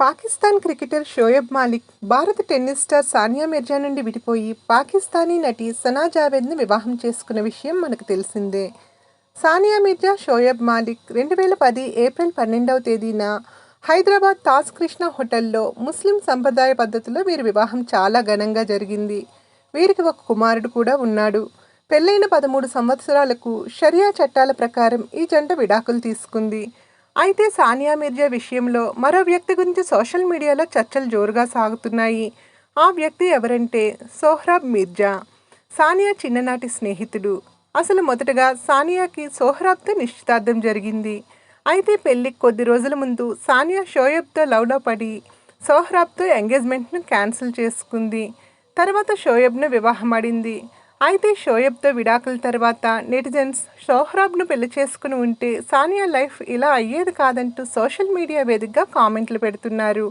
Pakistan cricketer Shoaib Malik భారత tennis star Sania Mirza నుండి విడిపోయి పాకిస్తానీ నటి సనా జావేద్ని వివాహం చేసుకున్న విషయం మనకు తెలిసిందే. సానియా మిర్జా షోయబ్ మాలిక్ రెండు వేల పది ఏప్రిల్ పన్నెండవ తేదీన హైదరాబాద్ తాజ్ కృష్ణ హోటల్లో ముస్లిం సంప్రదాయ పద్ధతిలో వీరి వివాహం చాలా ఘనంగా జరిగింది. వీరికి ఒక కుమారుడు కూడా ఉన్నాడు. పెళ్ళైన పదమూడు సంవత్సరాలకు షరియా చట్టాల ప్రకారం ఈ జంట విడాకులు తీసుకుంది. అయితే సానియా మిర్జా విషయంలో మరో వ్యక్తి గురించి సోషల్ మీడియాలో చర్చలు జోరుగా సాగుతున్నాయి. ఆ వ్యక్తి ఎవరంటే సోహ్రాబ్ మిర్జా. సానియా చిన్ననాటి స్నేహితుడు. అసలు మొదటగా సానియాకి సోహ్రాబ్తో నిశ్చితార్థం జరిగింది. అయితే పెళ్ళికి కొద్ది రోజుల ముందు సానియా షోయబ్తో లవ్లో పడి సోహ్రాబ్తో ఎంగేజ్మెంట్ను క్యాన్సిల్ చేసుకుంది. తర్వాత షోయబ్ను వివాహమాడింది అయితే షోయబ్తో విడాకుల తర్వాత నెటిజన్స్ సోహ్రాబ్ను పెళ్ళి చేసుకుని ఉంటే సానియా లైఫ్ ఇలా అయ్యేది కాదంటూ సోషల్ మీడియా వేదికగా కామెంట్లు పెడుతున్నారు.